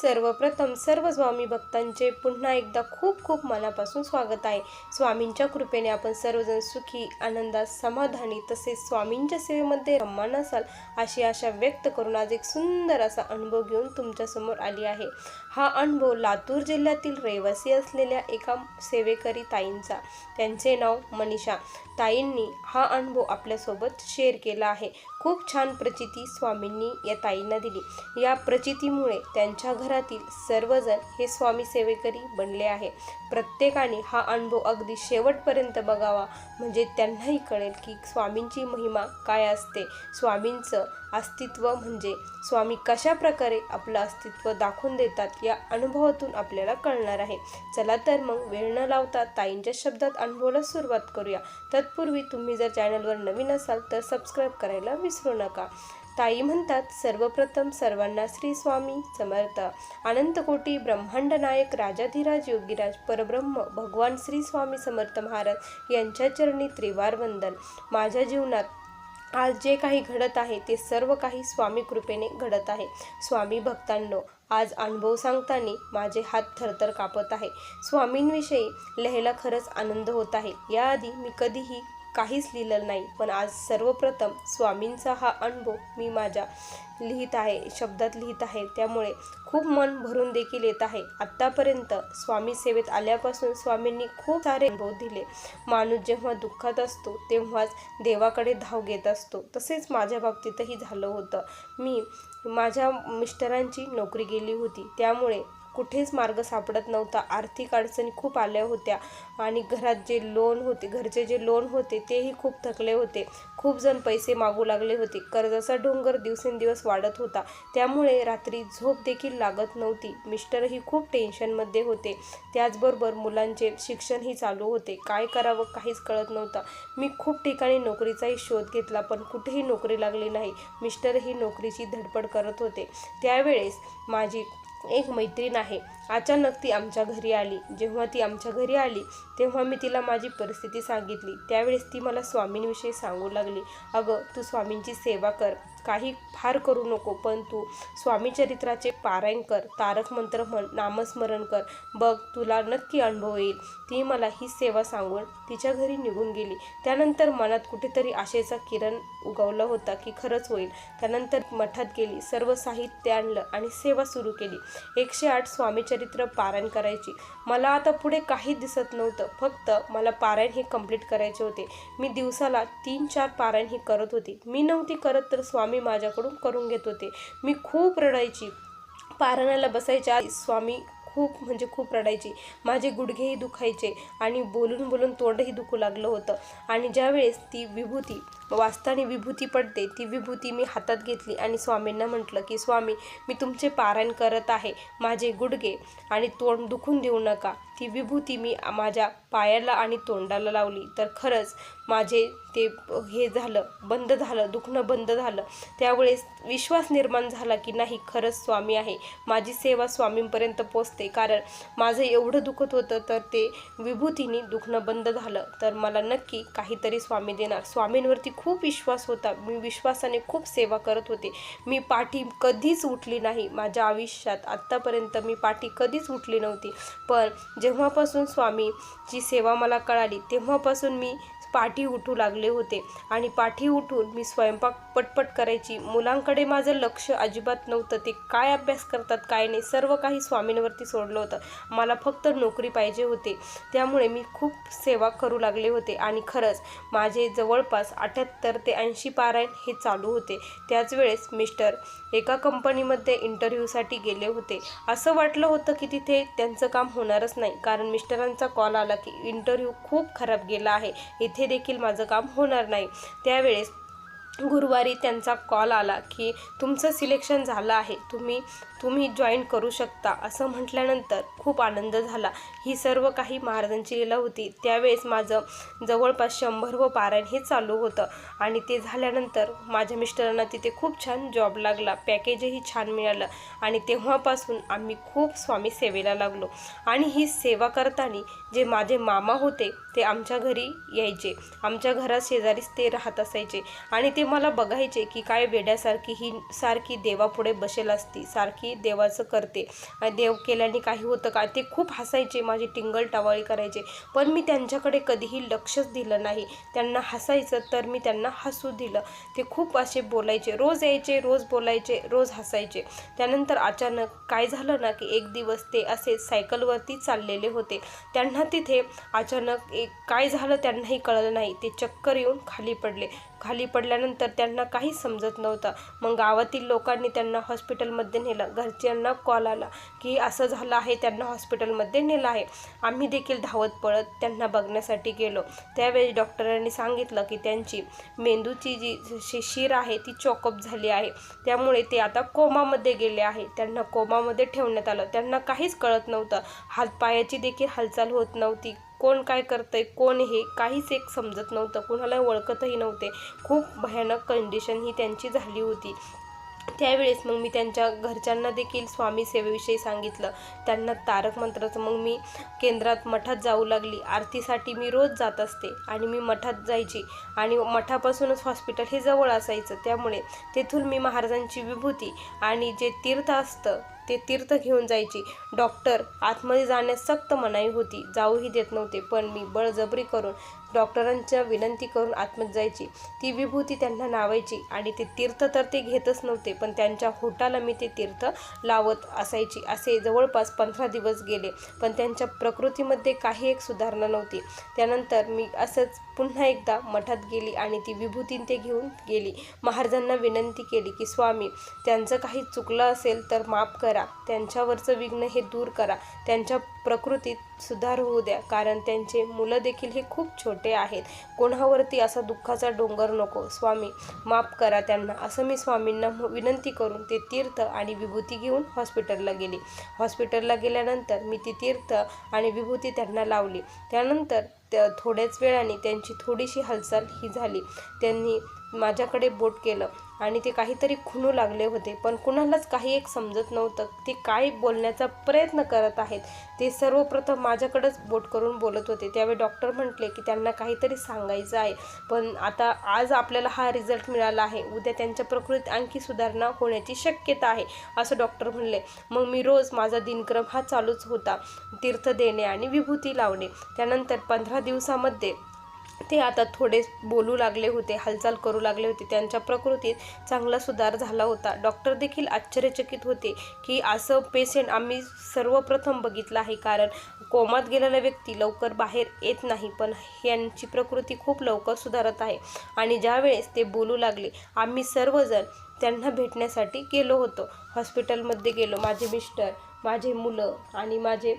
सर्वप्रथम सर्व स्वामी भक्तांचे पुन्हा एकदा खूप खूप मनापासून स्वागत आहे. स्वामींच्या कृपेने आपण सर्वजण सुखी आनंदात समाधानी तसेच स्वामींच्या सेवेमध्ये रम्मान असाल अशी आशा व्यक्त करून आज एक सुंदर असा अनुभव घेऊन तुमच्यासमोर आली आहे. हा अनुभव लातूर जिल्ह्यातील रहिवासी असलेल्या एका सेवेकरी ताईंचा. त्यांचे नाव मनीषा. ताईंनी हा अनुभव आपल्यासोबत शेअर केला आहे. खूप छान प्रचिती स्वामींनी या ताईंना दिली. या प्रचितीमुळे त्यांच्या घरातील सर्वजण हे स्वामी सेवेकरी बनले आहे. प्रत्येकाने हा अनुभव अगदी शेवटपर्यंत बघावा. म्हणजे त्यांनाही कळेल की स्वामींची महिमा काय असते. स्वामींचं अस्तित्व म्हणजे स्वामी कशा प्रकारे आपलं अस्तित्व दाखवून देतात या अनुभवातून आपल्याला कळणार आहे. चला तर मग वेळ न लावता ताईंच्या शब्दात अनुभवाला सुरुवात करूया. तत्पूर्वी तुम्ही जर चॅनलवर नवीन असाल तर सबस्क्राईब करायला विसरू नका. ताई म्हणतात सर्वप्रथम सर्वांना श्री स्वामी समर्थ. अनंतकोटी ब्रह्मांड नायक राजाधिराज योगीराज परब्रह्म भगवान श्री स्वामी समर्थ महाराज यांच्या चरणी त्रिवार वंदन. माझ्या जीवनात आज जे काही घडत आहे ते सर्व काही स्वामी कृपेने घडत आहे. स्वामी भक्तांनो आज अनुभव सांगताना माझे हात थरथर कापत आहे. स्वामींविषयी लिहायला खरंच आनंद होत आहे. याआधी मी कधीही काहीच लिहिलं नाही. पण आज सर्वप्रथम स्वामींचा हा अनुभव मी माझ्या लिहित आहे शब्दात लिहित आहे. त्यामुळे खूप मन भरून देखील येत आहे. आत्तापर्यंत स्वामी सेवेत आल्यापासून स्वामींनी खूप सारे अनुभव दिले. माणूस जेव्हा दुःखात असतो तेव्हाच देवाकडे धाव घेत असतो. तसेच माझ्या बाबतीतही झालं होतं. मी माझ्या मिस्टरांची नोकरी गेली होती. त्यामुळे कुठेच मार्ग सापडत नव्हता. आर्थिक अडचणी खूप आल्या होत्या आणि घरात जे लोन होते घरचे जे लोन होते तेही खूप थकले होते. खूप जण पैसे मागू लागले होते. कर्जाचा डोंगर दिवसेंदिवस वाढत होता. त्यामुळे रात्री झोप देखील लागत नव्हती. मिस्टरही खूप टेन्शनमध्ये होते. त्याचबरोबर मुलांचे शिक्षणही चालू होते. काय करावं काहीच कळत नव्हतं. मी खूप ठिकाणी नोकरीचाही शोध घेतला पण कुठेही नोकरी लागली नाही. मिस्टरही नोकरीची धडपड करत होते. त्यावेळेस माझी एक मैत्रीण आहे. अचानक ती आमच्या घरी आली. जेव्हा ती आमच्या घरी आली तेव्हा मी तिला माझी परिस्थिती सांगितली. त्यावेळेस ती मला स्वामींविषयी सांगू लागली. अगं तू स्वामींची सेवा कर. काही फार करू नको पण तू स्वामी चरित्राचे पारायण कर तारक मंत्र म्हण नामस्मरण कर. बघ तुला नक्की अनुभव येईल. ती मला ही सेवा सांगून तिच्या घरी निघून गेली. त्यानंतर मनात कुठेतरी आशेचा किरण उगवला होता की खरंच होईल. त्यानंतर मठात गेली सर्व साहित्य आणलं आणि सेवा सुरू केली. एकशे आठ स्वामीचरित्र पारायण करायची. मला आता पुढे काही दिसत नव्हतं. फक्त मला पारायण हे कंप्लीट करायचे होते. मी दिवसाला तीन चार पारायण ही करत होती. मी नव्हती करत तर स्वामी माझ्याकडून करून घेत होते. मी खूप रडायची. पारण्याला बसायच्या स्वामी खूप म्हणजे खूप रडायची. माझे गुडघेही दुखायचे आणि बोलून बोलून तोंडही दुखू लागलं होतं. आणि ज्यावेळेस ती विभूती वाचताना विभूती पडते. ती विभूती मी हातात घेतली आणि स्वामींना म्हटलं की स्वामी मी तुमचे पारायण करत आहे माझे गुडघे आणि तोंड दुखून देऊ नका ती विभूती मी माझ्या पायाला आणि तोंडाला लावली. तर खरंच माझे ते हे झालं बंद झालं दुखणं बंद झालं. त्यावेळेस विश्वास निर्माण झाला की नाही खरंच स्वामी आहे. माझी सेवा स्वामींपर्यंत पोचते. कारण माझं एवढं दुखत होतं तर ते विभूतीने दुखणं बंद झालं. तर मला नक्की काहीतरी स्वामी देणार. स्वामींवरती खूप विश्वास होता. मी विश्वासाने खूप सेवा करत होते. मी पाठी कधीच उठली नाही. माझ्या आयुष्यात आत्तापर्यंत मी पाठी कधीच उठली नव्हती. पण जेव्हापासून स्वामीची सेवा मला कळाली तेव्हापासून मी पाठी उठू लागले होते. आणि पाठी उठून मी स्वयंपाक पटपट करायची. मुलांकडे माझं लक्ष अजिबात नव्हतं. ते काय अभ्यास करतात काय नाही सर्व काही स्वामींवरती सोडलं होतं. मला फक्त नोकरी पाहिजे होते. त्यामुळे मी खूप सेवा करू लागले होते. आणि खरंच माझे जवळपास अठ्याहत्तर ते ऐंशी पारायण हे चालू होते. त्याच वेळेस मिस्टर एका कंपनीमध्ये इंटरव्ह्यूसाठी गेले होते. असं वाटलं होतं की तिथे त्यांचं काम होणारच नाही. कारण मिस्टरांचा कॉल आला की इंटरव्ह्यू खूप खराब गेला आहे. इथे देखील माझं काम होणार नाही. त्यावेळेस गुरुवारी त्यांचा कॉल आला की तुमचं सिलेक्शन झालं आहे. तुम्ही तुम्ही जॉईन करू शकता असं म्हटल्यानंतर खूप आनंद झाला. ही सर्व काही महाराजांची लीला होती. त्यावेळेस माझं जवळपास शंभर व पारायण हे चालू होतं. आणि ते झाल्यानंतर माझ्या मिस्टरांना तिथे खूप छान जॉब लागला. पॅकेजही छान मिळालं. आणि तेव्हापासून आम्ही खूप स्वामी सेवेला लागलो. आणि ही सेवा करताना जे माझे मामा होते ते आमच्या घरी यायचे. आमच्या घरात शेजारीच ते राहत असायचे. आणि ते मला बघायचे की काय वेड्यासारखी ही सारखी देवापुढे बसेल असती सारखी मी देवाचं करते. देव केल्याने काही होतं का? ते खूप हसायचे माझी टिंगल टावाळी करायचे. पण मी त्यांच्याकडे कधीही लक्षच दिलं नाही. त्यांना हसायचं तर मी त्यांना हसू दिलं. ते खूप असे बोलायचे. रोज यायचे रोज बोलायचे रोज हसायचे. त्यानंतर अचानक काय झालं ना की एक दिवस ते असे सायकलवरती चाललेले होते. त्यांना तिथे अचानक एक काय झालं त्यांनाही कळलं नाही. ते चक्कर येऊन खाली पडले. खाली पडल्यानंतर त्यांना काहीच समजत नव्हतं. मग गावातील लोकांनी त्यांना हॉस्पिटलमध्ये नेलं. घरच्यांना कॉल आला की असं झालं आहे त्यांना हॉस्पिटलमध्ये नेलं आहे. आम्ही देखील धावत पळत त्यांना बघण्यासाठी गेलो. त्यावेळी डॉक्टरांनी सांगितलं की त्यांची मेंदूची जी शि शिर आहे ती चॉकअप झाली आहे. त्यामुळे ते आता कोमामध्ये गेले आहे. त्यांना कोमामध्ये ठेवण्यात आलं. त्यांना काहीच कळत नव्हतं. हातपायाची देखील हालचाल होत नव्हती. कोण काय करतंय कोण हे काहीच एक समजत नव्हतं. कुणाला ओळखतही नव्हते. खूप भयानक कंडिशन ही त्यांची झाली होती. त्यावेळेस मग मी त्यांच्या घरच्यांना देखील स्वामी सेवेविषयी सांगितलं. त्यांना तारक मंत्राचं मग मी केंद्रात मठात जाऊ लागली. आरतीसाठी मी रोज जात असते आणि मी मठात जायची. आणि मठापासूनच हॉस्पिटल हे जवळ असायचं. त्यामुळे तेथून मी महाराजांची विभूती आणि जे तीर्थ असतं ते तीर्थ घेऊन जायची. डॉक्टर आतमध्ये जाण्यास सक्त मनाई होती. जाऊही देत नव्हते पण मी बळजबरी करून डॉक्टरांच्या विनंती करून आतमध्ये जायची. ती विभूती त्यांना लावायची आणि ते तीर्थ तर ते घेतच नव्हते पण त्यांच्या होटाला मी ते तीर्थ लावत असायची. असे जवळपास पंधरा दिवस गेले पण त्यांच्या प्रकृतीमध्ये काही एक सुधारणा नव्हती. त्यानंतर मी असंच पुन्हा एकदा मठात गेली आणि ती विभूती ते घेऊन गेली. महाराजांना विनंती केली की स्वामी त्यांचं काही चुकलं असेल तर माफ करा. त्यांच्यावरचं विघ्न हे दूर करा. त्यांच्या प्रकृतीत सुधार होऊ द्या. कारण त्यांचे मुलं देखील हे खूप छोटे आहेत. कोणावरती असा दुःखाचा डोंगर नको. स्वामी माफ करा त्यांना. असं मी स्वामींना म- विनंती करून ते तीर्थ आणि विभूती घेऊन हॉस्पिटलला गेले. हॉस्पिटलला गेल्यानंतर मी ती तीर्थ आणि विभूती त्यांना लावली. त्यानंतर त्या थोड्याच वेळाने त्यांची थोडीशी हालचाल ही झाली. त्यांनी माझ्याकडे बोट केलं आणि ते काहीतरी खुणू लागले होते. पण कुणालाच काही एक समजत नव्हतं. ते काय बोलण्याचा प्रयत्न करत आहेत ते सर्वप्रथम माझ्याकडंच बोट करून बोलत होते. त्यावेळी डॉक्टर म्हटले की त्यांना काहीतरी सांगायचं आहे. पण आता आज आपल्याला हा रिझल्ट मिळाला आहे. उद्या त्यांच्या प्रकृतीत आणखी सुधारणा होण्याची शक्यता आहे. असं डॉक्टर म्हणले. मग मी रोज माझा दिनक्रम हा चालूच होता. तीर्थ देणे आणि विभूती लावणे. त्यानंतर पंधरा दिवसामध्ये ते आता थोडे बोलू लागले होते हालचाल करू लागले होते. त्यांच्या प्रकृतीत चांगला सुधार झाला होता. डॉक्टर देखील आश्चर्यचकित होते की असं पेशंट आम्ही सर्वप्रथम बघितलं आहे. कारण कोमात गेलेला व्यक्ती लवकर बाहेर येत नाही पण यांची प्रकृती खूप लवकर सुधारत आहे. आणि ज्यावेळेस ते बोलू लागले आम्ही सर्वजण त्यांना भेटण्यासाठी गेलो होतो. हॉस्पिटलमध्ये गेलो. माझे मिस्टर माझे मुलं आणि माझे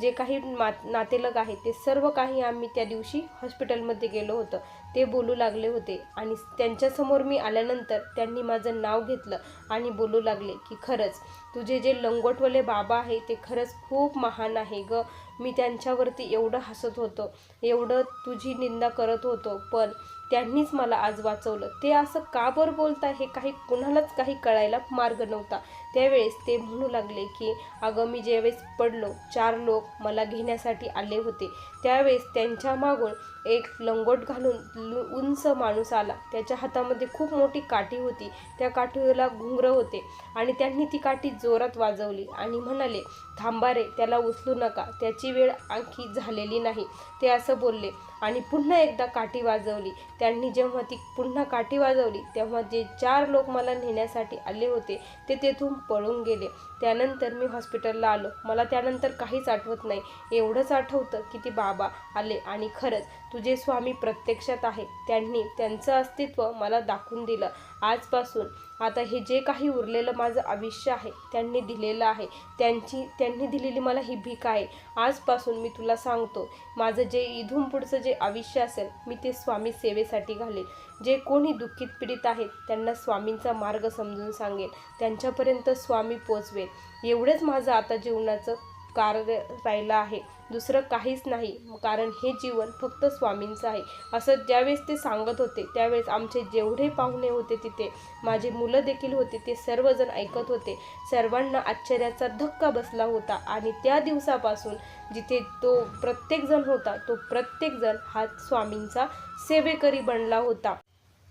जे काही मा नातेलग आहेत ते सर्व काही आम्ही त्या दिवशी हॉस्पिटलमध्ये गेलो होतं. ते बोलू लागले होते आणि त्यांच्यासमोर मी आल्यानंतर त्यांनी माझं नाव घेतलं आणि बोलू लागले की खरंच तुझे जे लंगोटवाले बाबा आहे ते खरंच खूप महान आहे ग. मी त्यांच्यावरती एवढं हसत होतो एवढं तुझी निंदा करत होतो पण त्यांनीच मला आज वाचवलं. ते असं का बरं बोलता हे काही कुणालाच काही कळायला मार्ग नव्हता. त्यावेळेस ते म्हणू लागले की अगं मी ज्यावेळेस पडलो चार लोक मला घेण्यासाठी आले होते. त्यावेळेस त्यांच्या मागून एक लंगोट घालून लु- उंच माणूस आला. त्याच्या हातामध्ये खूप मोठी काठी होती. त्या काठीला घुंगरं होते आणि त्यांनी ती काठी जोरात वाजवली आणि म्हणाले थांबा रे त्याला उचलू नका. त्याची वेळ आणखी झालेली नाही. ते असं बोलले. आणि पुन्हा एकदा काठी वाजवली. त्यांनी जेव्हा ती पुन्हा काठी वाजवली तेव्हा जे चार लोक मला नेण्यासाठी आले होते ते तेथून पळून गेले. त्यानंतर मी हॉस्पिटलला आलो. मला त्यानंतर काहीच आठवत नाही. एवढंच आठवतं की ती बाबा आले. आणि खरंच तुझे स्वामी प्रत्यक्षात आहे. त्यांनी त्यांचं अस्तित्व मला दाखवून दिलं. आजपासून आता हे जे काही उरलेलं माझं आयुष्य आहे त्यांनी दिलेलं आहे. त्यांची त्यांनी दिलेली मला ही भीक आहे. आजपासून मी तुला सांगतो माझं जे इथून पुढचं जे आयुष्य असेल मी ते स्वामी सेवेसाठी घालेल जे कोणी दुःखित पीडित आहेत त्यांना स्वामींचा मार्ग समजून सांगेल त्यांच्यापर्यंत स्वामी पोचवेल एवढंच माझं आता जीवनाचं कार्य राहिला आहे. दुसरं काहीच नाही कारण हे जीवन फक्त स्वामींचं आहे. असं ज्यावेळेस ते सांगत होते त्यावेळेस आमचे जेवढे पाहुणे होते तिथे माझे मुलं देखील होते ते सर्वजण ऐकत होते. सर्वांना आश्चर्याचा धक्का बसला होता आणि त्या दिवसापासून जिथे तो प्रत्येकजण होता तो प्रत्येकजण हा स्वामींचा सेवेकरी बनला होता.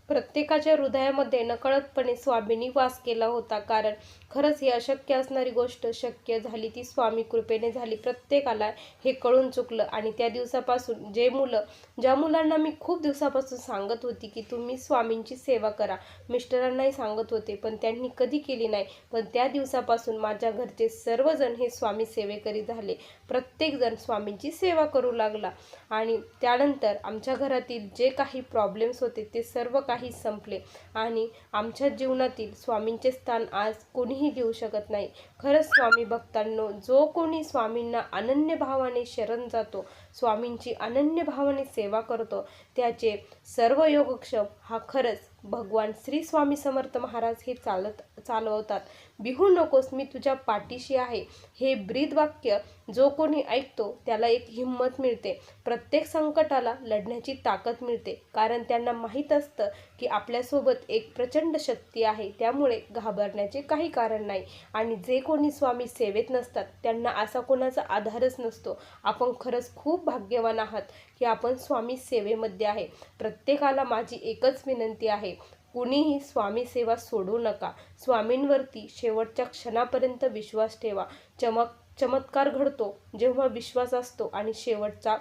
प्रत्येकाच्या हृदयामध्ये नकळतपणे स्वामींनी वास केला होता कारण खरंच ही अशक्य असणारी गोष्ट शक्य झाली ती स्वामी कृपेने झाली. प्रत्येकाला हे कळून चुकलं आणि त्या दिवसापासून जे मुलं ज्या मुलांना मी खूप दिवसापासून सांगत होती की तुम्ही स्वामींची सेवा करा. मिस्टरांनाही सांगत होते पण त्यांनी कधी केली नाही. पण त्या दिवसापासून माझ्या घरचे सर्वजण हे स्वामी सेवेकरी झाले. प्रत्येकजण स्वामींची सेवा करू लागला. आणि त्यानंतर आमच्या घरातील जे काही प्रॉब्लेम्स होते ते सर्व काही संपले. आणि आमच्या जीवनातील स्वामींचे स्थान आज कोणीही देऊ शकत नाही. खरंच स्वामी भक्तांनो जो कोणी स्वामींना अनन्य भावाने शरण जातो स्वामींची अनन्य भावाने सेवा करतो त्याचे सर्व योगक्षम हा खरंच भगवान श्री स्वामी समर्थ महाराज हे चालत चालवतात. बिहू नकोस मी तुझ्या पाठीशी आहे. हे ब्रीद वाक्य जो कोणी ऐकतो त्याला एक हिंमत मिळते. प्रत्येक संकटाला लढण्याची ताकद मिळते कारण त्यांना माहीत असतं की आपल्यासोबत एक प्रचंड शक्ती आहे. त्यामुळे घाबरण्याचे काही कारण नाही. आणि जे कोणी स्वामी सेवेत नसतात त्यांना असा कोणाचा आधारच नसतो. आपण खरंच खूप भाग्यवान आहात की आपण स्वामी सेवेमध्ये आहे. प्रत्येकाला माझी एकच विनंती आहे कुणीही स्वामी सेवा सोडू नका. स्वामींवरती शेवटच्या क्षणापर्यंत विश्वास ठेवा. चमक चमत्कार घडतो जेव्हा विश्वास असतो आणि शेवटचा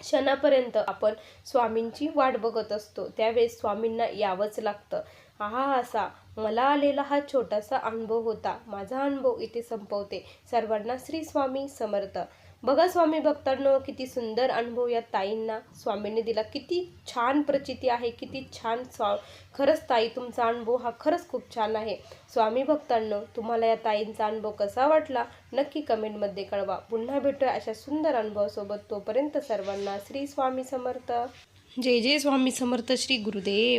क्षणापर्यंत आपण स्वामींची वाट बघत असतो. त्यावेळेस स्वामींना यावंच लागतं. हा असा. मला आलेला हा छोटासा अनुभव होता. माझा अनुभव इथे संपवते. सर्वांना श्री स्वामी समर्थ. बघा स्वामी भक्तांनो किती सुंदर अनुभव या ताईंना. स्वामींनी दिला. किती छान प्रचिती आहे. किती छान स्वा खरंच ताई तुमचा अनुभव हा खरंच खूप छान आहे. स्वामी भक्तांनो तुम्हाला या ताईंचा अनुभव कसा वाटला? नक्की कमेंटमध्ये कळवा. पुन्हा भेटूया अशा सुंदर अनुभवासोबत. तोपर्यंत सर्वांना श्री स्वामी समर्थ. जय जय स्वामी समर्थ. श्री गुरुदेव.